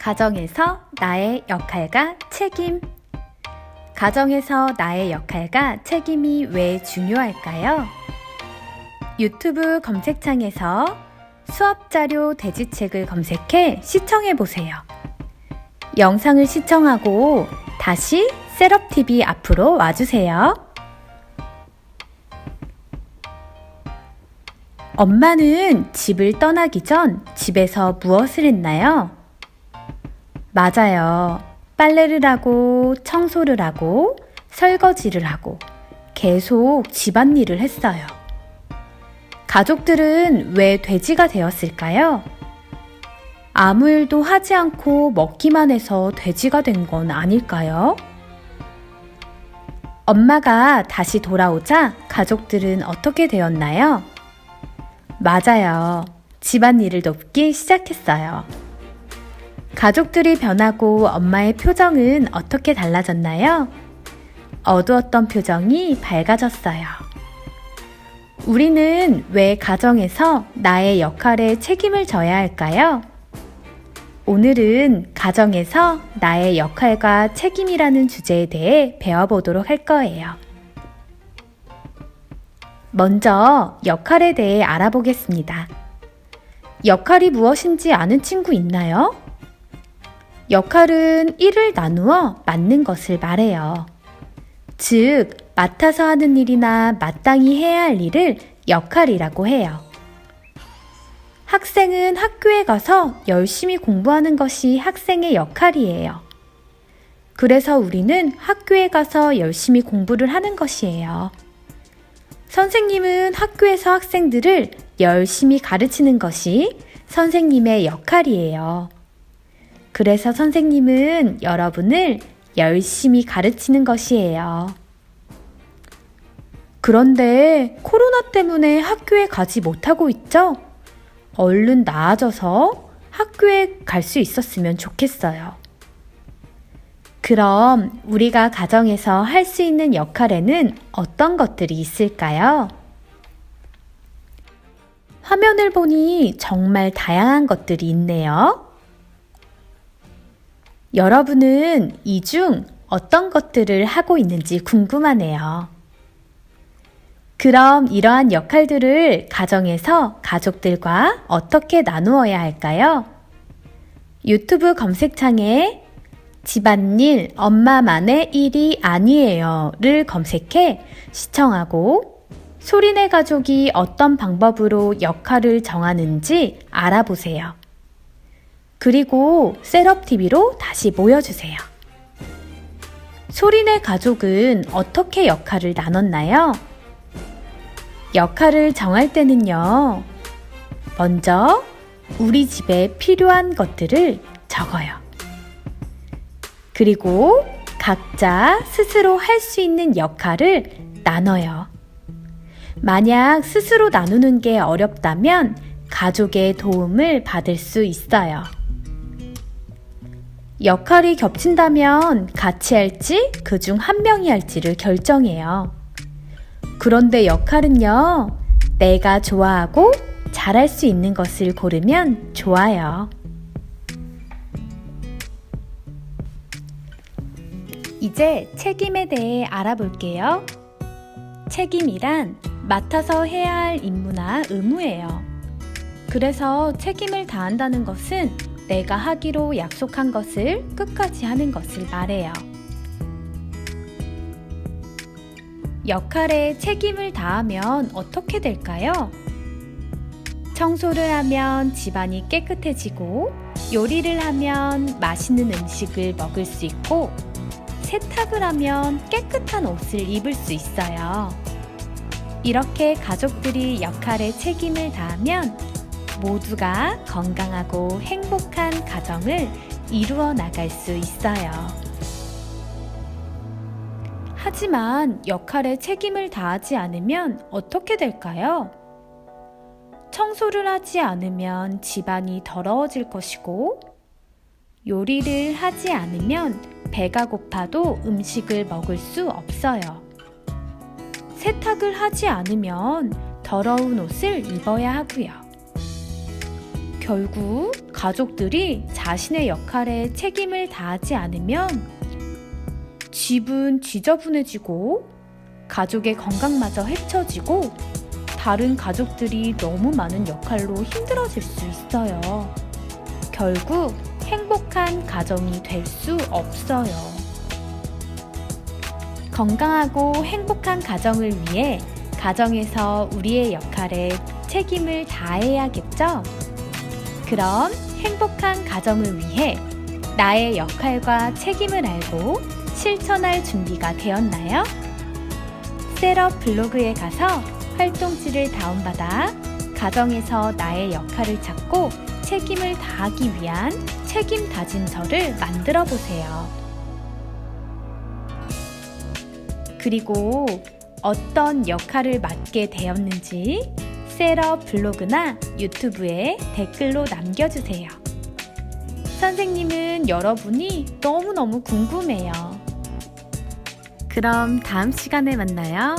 가정에서 나의 역할과 책임. 가정에서 나의 역할과 책임이 왜 중요할까요? 유튜브 검색창에서 수업자료 대지책을 검색해 시청해 보세요. 영상을 시청하고 다시 셋업TV 앞으로 와주세요. 엄마는 집을 떠나기 전 집에서 무엇을 했나요? 맞아요. 빨래를 하고, 청소를 하고, 설거지를 하고, 계속 집안일을 했어요. 가족들은 왜 돼지가 되었을까요? 아무 일도 하지 않고 먹기만 해서 돼지가 된 건 아닐까요? 엄마가 다시 돌아오자 가족들은 어떻게 되었나요? 맞아요. 집안일을 돕기 시작했어요. 가족들이 변하고 엄마의 표정은 어떻게 달라졌나요? 어두웠던 표정이 밝아졌어요. 우리는 왜 가정에서 나의 역할에 책임을 져야 할까요? 오늘은 가정에서 나의 역할과 책임이라는 주제에 대해 배워보도록 할 거예요. 먼저 역할에 대해 알아보겠습니다. 역할이 무엇인지 아는 친구 있나요? 역할은 일을 나누어 맡는 것을 말해요. 즉, 맡아서 하는 일이나 마땅히 해야 할 일을 역할이라고 해요. 학생은 학교에 가서 열심히 공부하는 것이 학생의 역할이에요. 그래서 우리는 학교에 가서 열심히 공부를 하는 것이에요. 선생님은 학교에서 학생들을 열심히 가르치는 것이 선생님의 역할이에요. 그래서 선생님은 여러분을 열심히 가르치는 것이에요. 그런데 코로나 때문에 학교에 가지 못하고 있죠? 얼른 나아져서 학교에 갈 수 있었으면 좋겠어요. 그럼 우리가 가정에서 할 수 있는 역할에는 어떤 것들이 있을까요? 화면을 보니 정말 다양한 것들이 있네요. 여러분은 이 중 어떤 것들을 하고 있는지 궁금하네요. 그럼 이러한 역할들을 가정에서 가족들과 어떻게 나누어야 할까요? 유튜브 검색창에 집안일 엄마만의 일이 아니에요를 검색해 시청하고 소리내 가족이 어떤 방법으로 역할을 정하는지 알아보세요. 그리고 셋업TV로 다시 모여주세요. 소리내 가족은 어떻게 역할을 나눴나요? 역할을 정할 때는요. 먼저 우리 집에 필요한 것들을 적어요. 그리고 각자 스스로 할 수 있는 역할을 나눠요. 만약 스스로 나누는 게 어렵다면 가족의 도움을 받을 수 있어요. 역할이 겹친다면 같이 할지 그 중 한 명이 할지를 결정해요. 그런데 역할은요, 내가 좋아하고 잘할 수 있는 것을 고르면 좋아요. 이제 책임에 대해 알아볼게요. 책임이란 맡아서 해야 할 임무나 의무예요. 그래서 책임을 다한다는 것은 내가 하기로 약속한 것을 끝까지 하는 것을 말해요. 역할에 책임을 다하면 어떻게 될까요? 청소를 하면 집안이 깨끗해지고 요리를 하면 맛있는 음식을 먹을 수 있고 세탁을 하면 깨끗한 옷을 입을 수 있어요. 이렇게 가족들이 역할에 책임을 다하면 모두가 건강하고 행복한 가정을 이루어 나갈 수 있어요. 하지만 역할에 책임을 다하지 않으면 어떻게 될까요? 청소를 하지 않으면 집안이 더러워질 것이고, 요리를 하지 않으면 배가 고파도 음식을 먹을 수 없어요. 세탁을 하지 않으면 더러운 옷을 입어야 하고요. 결국 가족들이 자신의 역할에 책임을 다하지 않으면 집은 지저분해지고 가족의 건강마저 해쳐지고 다른 가족들이 너무 많은 역할로 힘들어질 수 있어요. 결국 행복한 가정이 될 수 없어요. 건강하고 행복한 가정을 위해 가정에서 우리의 역할에 책임을 다해야겠죠? 그럼 행복한 가정을 위해 나의 역할과 책임을 알고 실천할 준비가 되었나요? 셋업 블로그에 가서 활동지를 다운받아 가정에서 나의 역할을 찾고 책임을 다하기 위한 책임 다짐서를 만들어 보세요. 그리고 어떤 역할을 맡게 되었는지 셋업 블로그나 유튜브에 댓글로 남겨주세요. 선생님은 여러분이 너무너무 궁금해요. 그럼 다음 시간에 만나요.